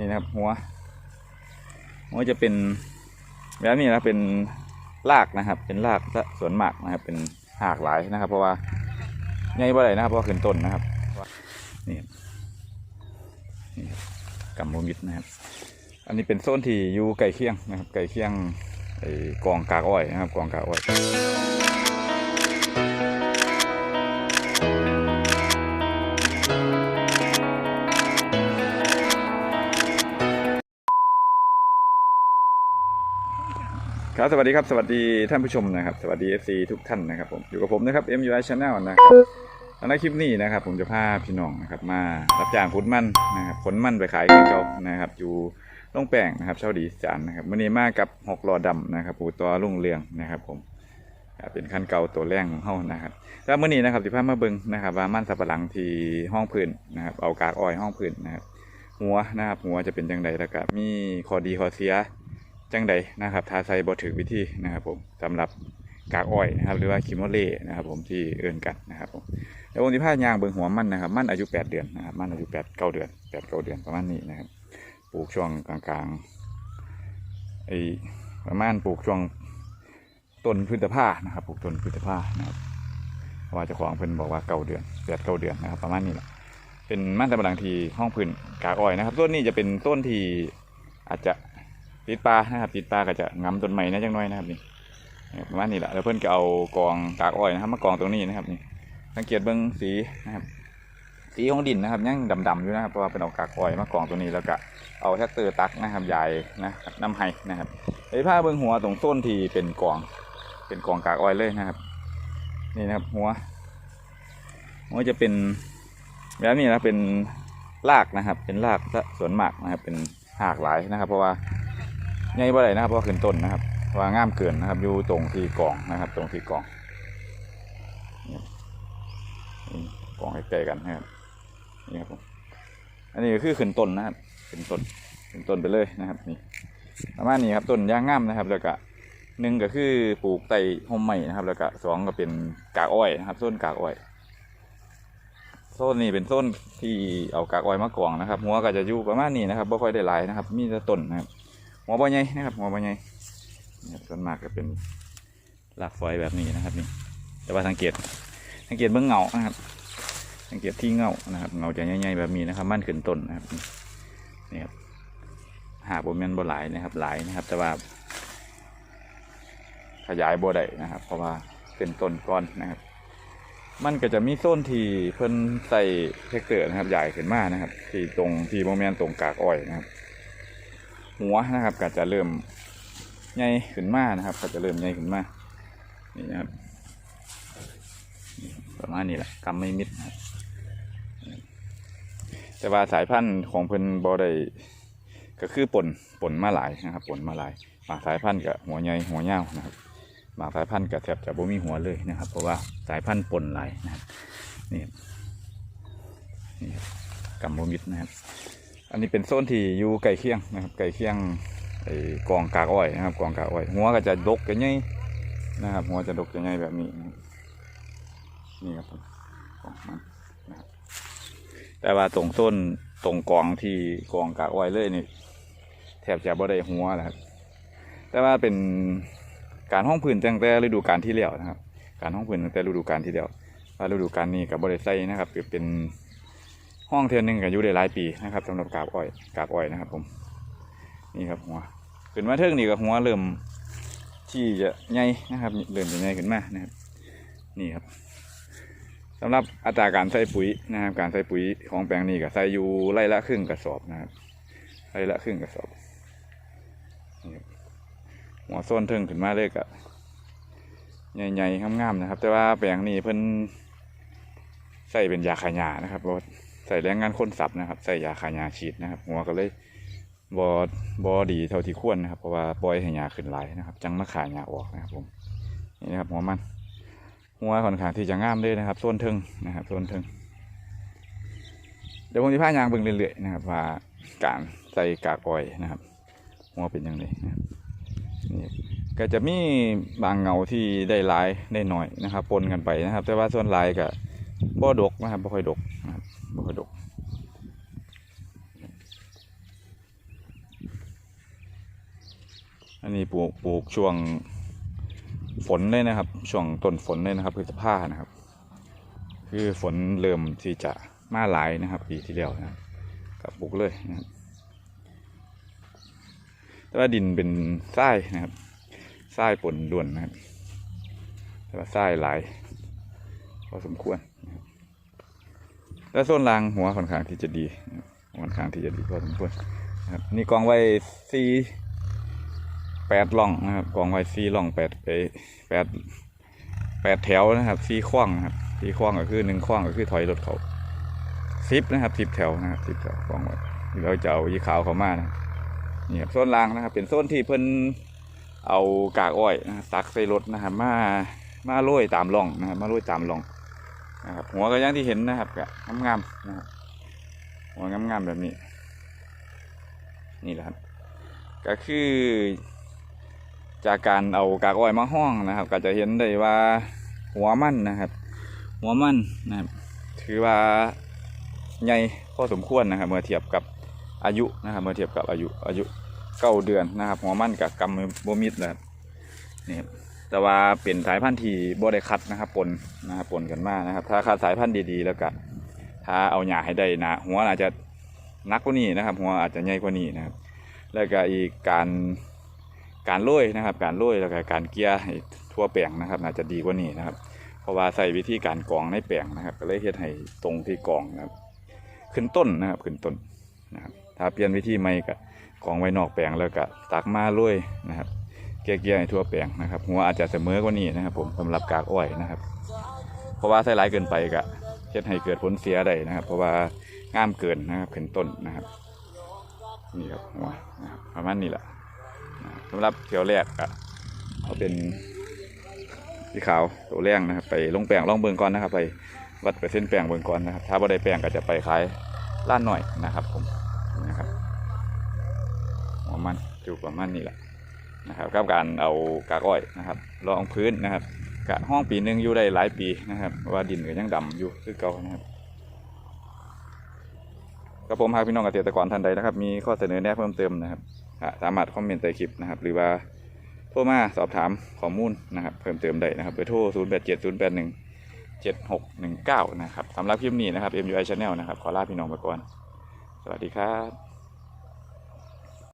นี่นะครับหัวหัวจะเป็นแบบนี้นะเป็นรากนะครับ เป็นรากซะส่วนหมากนะครับ เป็นหากหลายนะครับ เพราะว่าใหญ่บ่ได้นะครับเพราะาขึ้นต้นนะครับนี่นี่ครับกัมโมมิดนะครับ อันนี้เป็นโซนที่อยู่ไก่เคียงนะครับไก่เคียงไอ้กองกากอ้อยนะครับกองกากอ้อย ครับสวัสดีครับสวัสดีท่านผู้ชมนะครับ สวัสดี FC ทุกท่านนะครับผมอยู่กับผมนะครับ MUI Channel นะครับในคลิปนี้นะครับ ผมจะพาพี่น้องนะครับมารับจ้างขุดมันนะครับขนมันไปขายกันเจ้านะครับอยู่ล่องแป้งนะครับเช่าดีจานนะครับมื่อนี้มากับหกล้อดำนะครับปูตัวลุ่งเรืองนะครับผมเป็นขั้นเก่าตัวแรงของเฮานะครับแล้วมื่อนี้นะครับสิพามาเบิงนะครับว่ามันสับปะหลังที่ห้องพื้นนะครับเอากากอ้อยห้องพื้นนะครับหัวนะครับหัวจะเป็นจังใดแล้วก็มีข้อดีข้อเสีย จังใดนะครับทาไซบอถือวิธีนะครับผมสำหรับกากอ้อยนะครับหรือว่าคิโมเล่นะครับผมที่เอื่นกันนะครับผมแล้ววันที่พายางเบิงหัวมันนะครับมันอายุ 8 เดือนนะครับมันอายุ8 9เดือน8 9เดือนประมาณนี้นะครับปลูกช่วงกลางๆไอประมาณปลูกช่วงต้นพืชผ้านะครับปลูกต้นพืชผ้านะครับว่าเจ้าของเพิ่นบอกว่าเก้าเดือนแปดเก้าเดือนนะครับ ประมาณนี้แหละเป็นมันสำปะหลังทีห้องพื้นกากอ้อยนะครับ ต้นนี้จะเป็นต้นที่อาจจะ ติดปลานะครับติดปลาก็จะงำต้นไม้นะจังน้อยนะครับนี่ประมาณนี้แหละแล้วเพื่อนก็เอากองกากอ้อยนะครับมากองตรงนี้นะครับนี่สังเกตเบิ้งสีนะครับ สีของดินนะครับยังดำๆอยู่นะครับเพราะว่าเป็นเอากากอ้อยมากองตรงนี้แล้วก็เอาแท็กเตอร์ตักนะครับใหญ่นะน้ำไห้นะครับไอ้ผ้าเบิ้องหัวตรงต้นที่เป็นกอง เป็นกองกากอ้อยเลยนะครับ นี่นะครับหัวหัวจะเป็นแบบนี้นะเป็นรากนะครับ เป็นรากซะส่วนมากนะครับ เป็นหากหลายนะครับ เพราะว่า ใหญ่บ่ได้นะครับเพราะว่าขึ้นต้นนะครับว่าง่ามเกินนะครับ อยู่ตรงที่กองนะครับ ตรงที่กองนี่นี่กองใกล้ๆกันนะครับนี่ครับผมอันนี้ก็คือขึ้นต้นนะครับขึ้นต้นขึ้นต้นไปเลยนะครับนี่ประมาณนี้ครับต้นยางง่ามนะครับ แล้วก็หนึ่งก็คือปลูกไต่ห่มใหม่นะครับ แล้วก็สองก็เป็นกากอ้อยนะครับต้นกากอ้อยโซนนี้เป็นโซนที่เอากากอ้อยมากองนะครับ หัวก็จะอยู่ประมาณนี้นะครับไม่ค่อยได้หลายนะครับ มีแต่ต้นนะครับ หัวบอใหญ่นะครับ หัวบอใหญ่นี่ครับส่วนมากก็เป็นหลากฝอยแบบนี้นะครับนี่แต่ว่าสังเกต สังเกตเบื้องเงานะครับ สังเกตที่เงานะครับเงาจะใหญ่ๆแบบนี้นะครับ มั่นขึ้นต้นนะครับนี่ครับหาบนแมนบหลายนะครับ หลายนะครับ แต่ว่าขยายบได้นะครับ เพราะว่าเป็นต้นก้อนนะครับ มันก็จะมีโซนที่เพิ่นใส่เทคเตอร์นะครับ ใหญ่ขึ้นมากนะครับ ที่ตรงที่โมเมนต์ตรงกากอ้อยนะครับ หัวนะครับก็จะเริ่มใหญ่ขึ้นมานะครับ ก็จะเริ่มใหญ่ขึ้นมานี่นะครับประมาณนี้แหละกำไม่มิดนะครับแต่ว่าสายพันธุ์ของเพิ่นบอได้ก็คือปนปนมาหลายนะครับปนมาหลายบางสายพันธุ์กับหัวใหญ่หัวยาวนะครับบางสายพันธุ์กับแทบจะบ่มีหัวเลยนะครับ เพราะว่าสายพันธุ์ปนหลายนะครับนี่ครับนี่กัมโมมิดนะครับ อันนี้เป็นโซนที่อยู่ไก่เคียงนะครับไก่เคียงไอ้กองกากอ้อยนะครับกองกากอ้อย หัวก็จะดกจะใหญ่นะครับ หัวจะดกจะใหญ่แบบนี้ นี่ครับผมกองมันนะครับแต่ว่าตรงโซนตรงกองที่กองกากอ้อยเลยนี่แทบจะบ่ได้หัวนะครับแต่ว่าเป็นการห้องพื้นตั้งแต่ฤดูกาลที่แล้วนะครับ การห้องพื้นตั้งแต่ฤดูกาลที่แล้วว่าฤดูกาลนี้กับบริไซนะครับคือเป็น ห้องเทือนหนึ่งก็อยู่ได้หลายปีนะครับสำหรับกาบอ้อยกาบอ้อยนะครับ ผมนี่ครับหัวขึ้นมาเทิงนี่กับหัวเริ่มที่จะใหญ่นะครับเริ่มจะใหญ่ขึ้นมานะครับ นี่ครับสำหรับอัตราการใส่ปุ๋ยนะครับ การใส่ปุ๋ยของแปลงนี้ก็ใส่อยู่ไร่ละครึ่งกระสอบนะครับไร่ละครึ่งกระสอบหัวโซนเทิงขึ้นมาเลยก็ใหญ่ๆงามๆนะครับ แต่ว่าแปลงนี้เพิ่นใส่เป็นยาขายานะครับเพราะ ใส่แรงงานคนสับนะครับ ใส่ยาขายาฉีดนะครับ หัวก็เลยบอบอดีเท่าที่ควรนะครับ เพราะว่าปล่อยให้ยาขึ้นไหลนะครับ จังมาขายาออกนะครับผมนี่นะครับหัวมัน หัวค่อนข้างที่จะงามเลยนะครับส่วนทิงนะครับส่วนทิงเดี๋ยวผมจะพายางเบิ่งเรื่อยๆนะครับ ว่าการใส่กากอ้อยนะครับ หัวเป็นยังไงนะครับนี่ก็จะมีบางเงาที่ได้หลายได้หน่อยนะครับปนกันไปนะครับ แต่ว่าส่วนหลายก็บ่ดกนะครับบ่ค่อยดกนะครับ มรดกอันนี้ปลูกปลูกช่วงฝนเลยนะครับ ช่วงต้นฝนเลยนะครับคือผ้านะครับ คือฝนเริ่มที่จะมาหลายนะครับ ปีที่แล้วนะคกับปลูกเลยนะครับ แต่ว่าดินเป็นทรายนะครับทรายปนด่วนนะครับแต่ว่าทรายหลายพอสมควร และโซนรางหัวค่อนข้างที่จะดีค่อนข้างที่จะดีพอสมควรนะครับนี่กองไว้สี่แปดล่องนะครับกองไว้สี่ล่องแปดไปแปดแปดแถวนะครับสี่ข้องนะครับสี่ข้องก็คือหนึ่งข้องก็คือถอยรถเขาสิบนะครับสิบแถวนะครับสิบแถวกองไว้เราจะเอายีขาวเขามานะนี่ครับโซนรางนะครับ เป็นโซนที่เพิ่นเอากากอ้อยนะครับซักใส่รถนะครับมามาโรยตามร่องนะครับมาโรยตามร่อง นะครับหัวก็อย่างที่เห็นนะครับกะงามๆนะครับหัวงามๆแบบนี้ นี่แหละครับ ก็คือจากการเอากากอ้อยมาห้องนะครับ ก็จะเห็นได้ว่าหัวมันนะครับ หัวมันนะครับ ถือว่าใหญ่พอสมควรนะครับ เมื่อเทียบกับอายุนะครับ เมื่อเทียบกับอายุอายุเก้าเดือนนะครับ หัวมันกับกำบมิดนะครับนี่ครับ แต่ว่าเป็นสายพันธุ์ที่บ่ได้คัดนะครับปนนะครับปนกันมากนะครับ ถ้าคัดสายพันธุ์ดีๆแล้วก็ถ้าเอาหญ้าให้ได้นะหัวอาจจะนักกว่านี้นะครับ หัวอาจจะใหญ่กว่านี้นะครับ แล้วก็อีกการการโรยนะครับ การโรยแล้วก็การเกียให้ทั่วแปลงนะครับน่าจจะดีกว่านี้นะครับ เพราะว่าใส่วิธีการกองในแปลงนะครับ ก็เลยเฮ็ดให้ตรงที่กองนะครับ ขึ้นต้นนะครับขึ้นต้นนะครับ ถ้าเปลี่ยนวิธีใหม่ก็กองไว้นอกแปลงแล้วก็ตักมาโรยนะครับ เกลี่ยให้ทั่วแปลงนะครับหัวอาจจะเสมอกว่านี้นะครับ ผมสำหรับกากอ้อยนะครับ เพราะว่าใส่หลายเกินไปก็เฮ็ดให้เกิดผลเสียได้นะครับ เพราะว่าง่ามเกินนะครับขึ้นต้นนะครับนี่ครับหัวนะครับประมาณนี้แหละสำหรับเที่ยวแรกก็เอาเป็นสีขาวตัวแรงนะครับ ไปลงแปลงลองเบิ่งก่อนนะครับ ไปวัดเปเซ็นแปลงเบิ่งก่อนนะครับ ถ้าบ่ได้แปลงก็จะไปขายล้านหน่อยนะครับ ผมนะครับหัวมันอยู่ประมาณนี้แหละ นะครับกับการเอากากอ้อยนะครับรองพื้นนะครับกะห้องปีหนึ่งอยู่ได้หลายปีนะครับว่าดินก็ยังดำอยู่คือเก่านะครับกับผมหากพี่น้องเกษตรกรท่านใดนะครับ มีข้อเสนอแนะเพิ่มเติมนะครับสามารถคอมเมนต์ใต้คลิปนะครับ หรือว่าโทรมาสอบถามข้อมูลนะครับ เพิ่มเติมได้นะครับเบอร์โทร0 8 7 0 8 1 7 6 1 9 นะครับสำหรับคลิปนี้นะครับ MUI Channel นะครับ ขอลาพี่น้องไปก่อน สวัสดีครับ